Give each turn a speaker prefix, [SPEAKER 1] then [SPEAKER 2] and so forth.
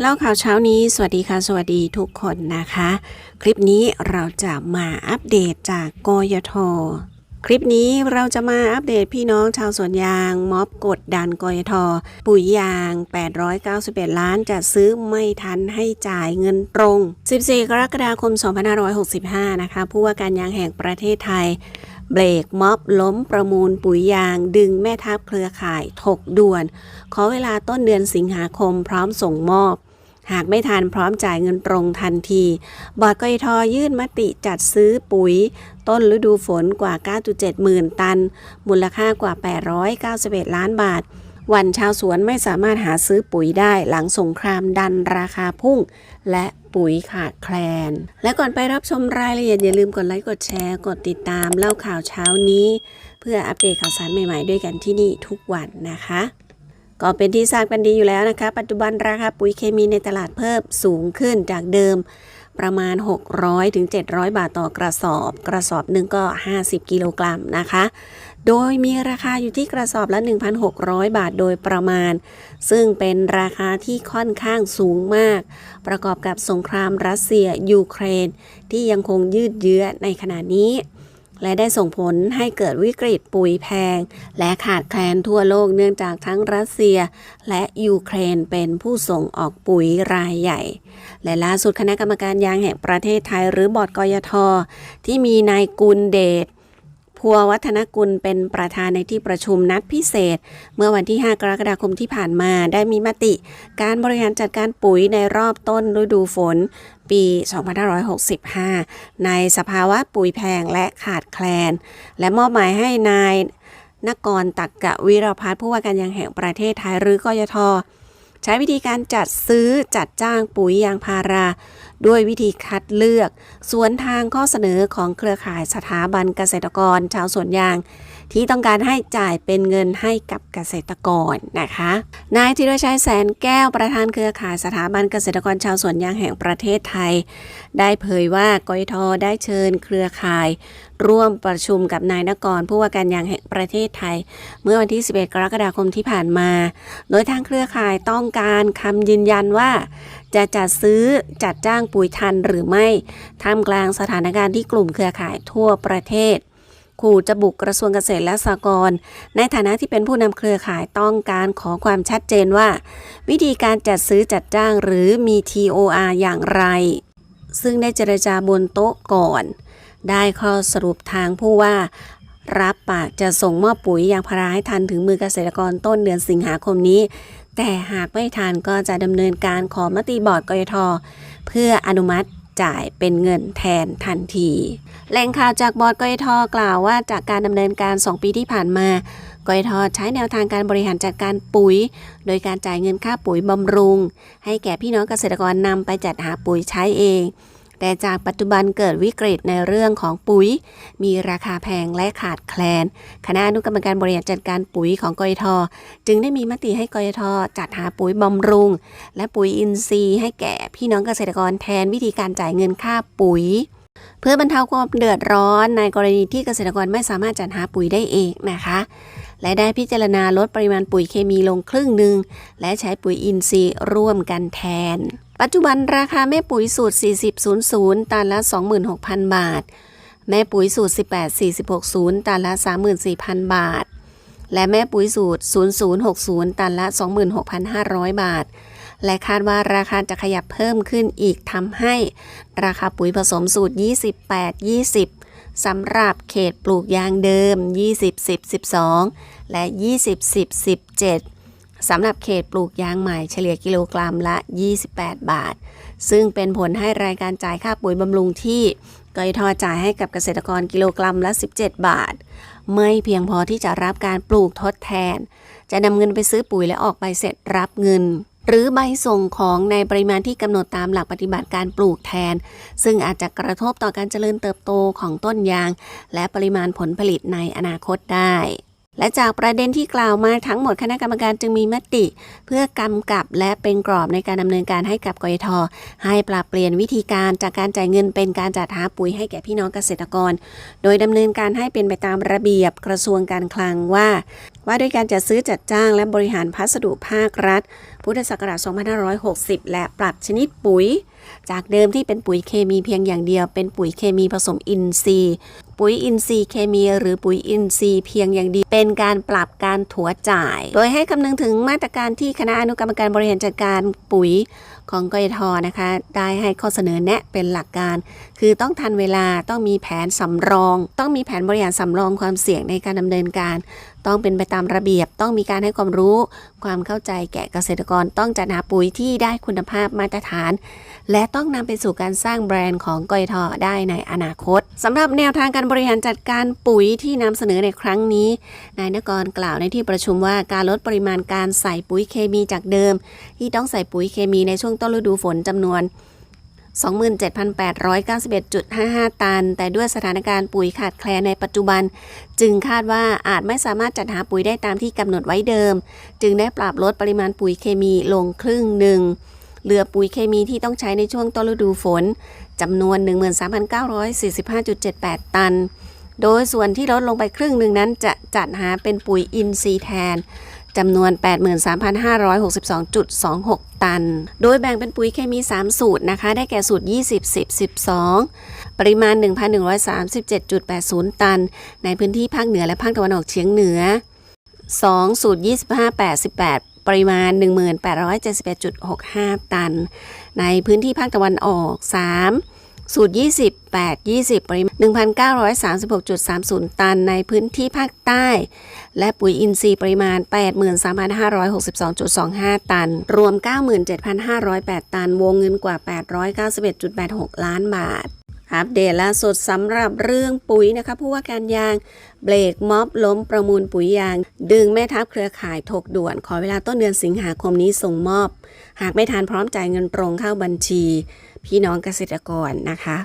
[SPEAKER 1] เล่าข่าวเช้านี้ สวัสดีค่ะ สวัสดีทุกคนนะคะ คลิปนี้เราจะมาอัปเดตจากกยทคลิปนี้เราจะมาอัปเดตพี่น้องชาวสวนยาง ม็อบกดดันกยทปุ๋ยยาง 891 ล้านจะซื้อไม่ทันให้จ่ายเงินตรง 14 กรกฎาคม 2565 นะคะ ผู้ว่าการยางแห่งประเทศไทย เบรกม็อบล้มประมูลปุ๋ยยาง ดึงแม่ทัพเครือข่าย ถกด่วน ขอเวลาต้นเดือนสิงหาคมพร้อมส่งมอบ หากไม่ทันพร้อมจ่ายเงินตรงทันที บอร์ดกยทยื่นมติจัดซื้อปุ๋ย ต้นฤดูฝนกว่า 9.7 หมื่นตัน มูลค่ากว่า 891 ล้านบาท วันชาวสวนไม่สามารถหาซื้อปุ๋ยได้หลังสงครามดันราคาพุ่ง และปุ๋ยขาดแคลน และก่อนไปรับชมรายละเอียดอย่าลืมกดไลค์กดแชร์กดติดตามเล่าข่าวเช้านี้ เพื่ออัปเดตข่าวสารใหม่ๆด้วยกันที่นี่ทุกวันนะคะก็เป็นที่ทราบกันดีอยู่แล้วนะคะ ปัจจุบันราคาปุ๋ยเคมีในตลาดเพิ่มสูงขึ้นจากเดิม ประมาณ 600ถึง700 บาทต่อกระสอบ กระสอบหนึ่งก็ 50 กิโลกรัมนะคะ โดยมีราคาอยู่ที่กระสอบละ 1,600 บาทโดยประมาณ ซึ่งเป็นราคาที่ค่อนข้างสูงมาก ประกอบกับสงครามรัสเซียยูเครน ที่ยังคงยืดเยื้อในขณะนี้ และได้ส่งผลให้เกิดวิกฤตปุ๋ยแพง และขาดแคลนทั่วโลกเนื่องจากทั้งรัสเซีย และยูเครนเป็นผู้ส่งออกปุ๋ยรายใหญ่ และล่าสุดคณะกรรมการยางแห่งประเทศไทยหรือบอร์ดกยทที่มีนายกุลเดช พัววัฒนกุลเป็นประธานในที่ประชุมนัดพิเศษ เมื่อวันที่ 5 กรกฎาคมที่ผ่านมาได้มีมติ การบริหารจัดการปุ๋ยในรอบต้นฤดูฝนปี 2565 ในสภาวะปุ๋ยแพงและขาดแคลน และมอบหมายให้นายนกรตักกะวิรพัฒน์ผู้ว่าการยางแห่งประเทศไทยหรือกยทใช้วิธีการจัดซื้อจัดจ้างปุ๋ยยางพารา ด้วยวิธีคัดเลือก สวนทางข้อเสนอของเครือข่ายสถาบันเกษตรกร ชาวสวนยางที่ต้องการให้จ่ายเป็นเงินให้กับเกษตรกรนะคะ นายธีรชัยแสนแก้วประธานเครือข่ายสถาบันเกษตรกรชาวสวนยางแห่งประเทศไทย ได้เผยว่ากยทได้เชิญเครือข่าย ร่วมประชุมกับนายนกรผู้ว่าการยางแห่งประเทศไทย เมื่อวันที่ 11 กรกฎาคมที่ผ่านมา โดยทางเครือข่ายต้องการคำยืนยันว่าจะจัดซื้อจัดจ้างปุ๋ยทันหรือไม่ท่ามกลางสถานการณ์ที่กลุ่มเครือข่ายทั่วประเทศ ขู่จะบุกกระทรวงเกษตรและสหกรณ์ในฐานะที่เป็นผู้นำเครือข่ายต้องการขอความชัดเจนว่า วิธีการจัดซื้อจัดจ้างหรือมี TOR อย่างไร ซึ่งได้เจรจาบนโต๊ะก่อน ได้ข้อสรุปทางผู้ว่า รับปากจะส่งมอบปุ๋ยยางพาราให้ทันถึงมือเกษตรกรต้นเดือนสิงหาคมนี้ แต่หากไม่ทันก็จะดำเนินการขอมติบอร์ดกยทเพื่ออนุมัติ จ่ายเป็นเงินแทนทันที แหล่งข่าวจากบอร์ดกยทกล่าวว่าจากการดำเนินการ 2 ปีที่ผ่านมากยทใช้แนวทางการบริหารจัดการปุ๋ย โดยการจ่ายเงินค่าปุ๋ยบำรุง ให้แก่พี่น้องเกษตรกรนำไปจัดหาปุ๋ยใช้เอง แต่จากปัจจุบันเกิดวิกฤตในเรื่องของปุ๋ย มีราคาแพงและขาดแคลน คณะอนุกรรมการบริหารจัดการปุ๋ยของกยท จึงได้มีมติให้กยท จัดหาปุ๋ยบำรุง และปุ๋ยอินทรีย์ให้แก่พี่น้องเกษตรกรแทนวิธีการจ่ายเงินค่าปุ๋ย เพื่อบรรเทาความเดือดร้อนในกรณีที่เกษตรกรไม่สามารถจัดหาปุ๋ยได้เองนะคะ และได้พิจารณาลดปริมาณปุ๋ยเคมีลงครึ่งหนึ่ง และใช้ปุ๋ยอินทรีย์ร่วมกันแทน ปัจจุบันราคาแม่ปุ๋ยสูตร 4000 ตันละ 26,000 บาท แม่ปุ๋ยสูตร 18 460 ตันละ 34,000 บาท และแม่ปุ๋ยสูตร 0060 ตันละ 26,500 บาทและคาดว่าราคาจะขยับเพิ่มขึ้นอีกทำให้ ราคาปุ๋ยผสมสูตร 28 20สำหรับเขตปลูกยางเดิม 20 10 12 และ 20 10 17สำหรับเขตปลูกยางใหม่เฉลี่ยกิโลกรัมละ 28 บาท ซึ่งเป็นผลให้รายการจ่ายค่าปุ๋ยบำรุงที่กยทจ่ายให้กับเกษตรกรกิโลกรัมละ 17 บาท ไม่เพียงพอที่จะรับการปลูกทดแทน จะนำเงินไปซื้อปุ๋ยและออกใบเสร็จรับเงิน หรือใบส่งของในปริมาณที่กำหนดตามหลักปฏิบัติการปลูกแทน ซึ่งอาจจะกระทบต่อการเจริญเติบโตของต้นยาง และปริมาณผลผลิตในอนาคตได้ และจากประเด็นที่กล่าวมาทั้งหมดคณะกรรมการจึงมีมติ เพื่อกำกับและเป็นกรอบในการดำเนินการให้กับกยทให้ปรับเปลี่ยนวิธีการจากการจ่ายเงินเป็นการจัดหาปุ๋ยให้แก่พี่น้องเกษตรกร โดยดำเนินการให้เป็นไปตามระเบียบกระทรวงการคลังว่า ว่าด้วยการจัดซื้อจัดจ้างและบริหารพัสดุภาครัฐ พุทธศักราช 2560 และปรับชนิดปุ๋ย จากเดิมที่เป็นปุ๋ยเคมีเพียงอย่างเดียวเป็นปุ๋ยเคมีผสมอินทรีย์ ปุ๋ยอินทรีย์เคมี หรือปุ๋ยอินทรีย์เพียงอย่างเดียวเป็นการปรับการถัวจ่าย โดยให้คำนึงถึงมาตรการที่คณะอนุกรรมการบริหารจัดการปุ๋ยของกยทนะคะ ได้ให้ข้อเสนอแนะเป็นหลักการ คือต้องทันเวลาต้องมีแผนสำรอง ต้องมีแผนบริหารสำรองความเสี่ยงในการดำเนินการ ต้องเป็นไปตามระเบียบ ต้องมีการให้ความรู้ ความเข้าใจแก่เกษตรกร ต้องจัดหาปุ๋ยที่ได้คุณภาพมาตรฐาน และต้องนำไปสู่การสร้างแบรนด์ของกยทได้ในอนาคตสำหรับแนวทางการบริหารจัดการปุ๋ยที่นำเสนอในครั้งนี้นายนกรกล่าวในที่ประชุมว่าการลดปริมาณการใส่ปุ๋ยเคมีจากเดิม ที่ต้องใส่ปุ๋ยเคมีในช่วงต้นฤดูฝนจำนวน 27,891.55 ตัน แต่ด้วยสถานการณ์ปุ๋ยขาดแคลนในปัจจุบัน จึงคาดว่าอาจไม่สามารถจัดหาปุ๋ยได้ตามที่กำหนดไว้เดิม จึงได้ปรับลดปริมาณปุ๋ยเคมีลงครึ่งหนึ่งเหลือปุ๋ยเคมีที่ต้องใช้ในช่วงต้นฤดูฝนจำนวน 13,945.78 ตัน โดยส่วนที่ลดลงไปครึ่งหนึ่งนั้นจะจัดหาเป็นปุ๋ยอินทรีย์แทน จำนวน 83,562.26 ตัน โดยแบ่งเป็นปุ๋ยเคมี 3 สูตรนะคะ ได้แก่สูตร 20 10 12 ปริมาณ 1,137.80 ตัน ในพื้นที่ภาคเหนือและภาคตะวันออกเฉียงเหนือ 2 สูตร 25 88ปริมาณ 1871.65 ตัน ในพื้นที่ภาคตะวันออก 3 สูตร 28 20 ปริมาณ 1,936.30 ตันในพื้นที่ภาคใต้ และปุ๋ยอินทรีย์ปริมาณ 83,562.25 ตัน รวม 97,508 ตัน วงเงินกว่า 891.86 ล้านบาท อัปเดตล่าสุดสำหรับเรื่องปุ๋ยนะคะผู้ว่าการยางเบรกม็อบล้มประมูลปุ๋ยยาง ดึงแม่ทัพเครือข่ายถกด่วน ขอเวลาต้นเดือนสิงหาคมนี้ส่งมอบ หากไม่ทานพร้อมจ่ายเงินตรงเข้าบัญชี พี่น้องเกษตรกรนะคะ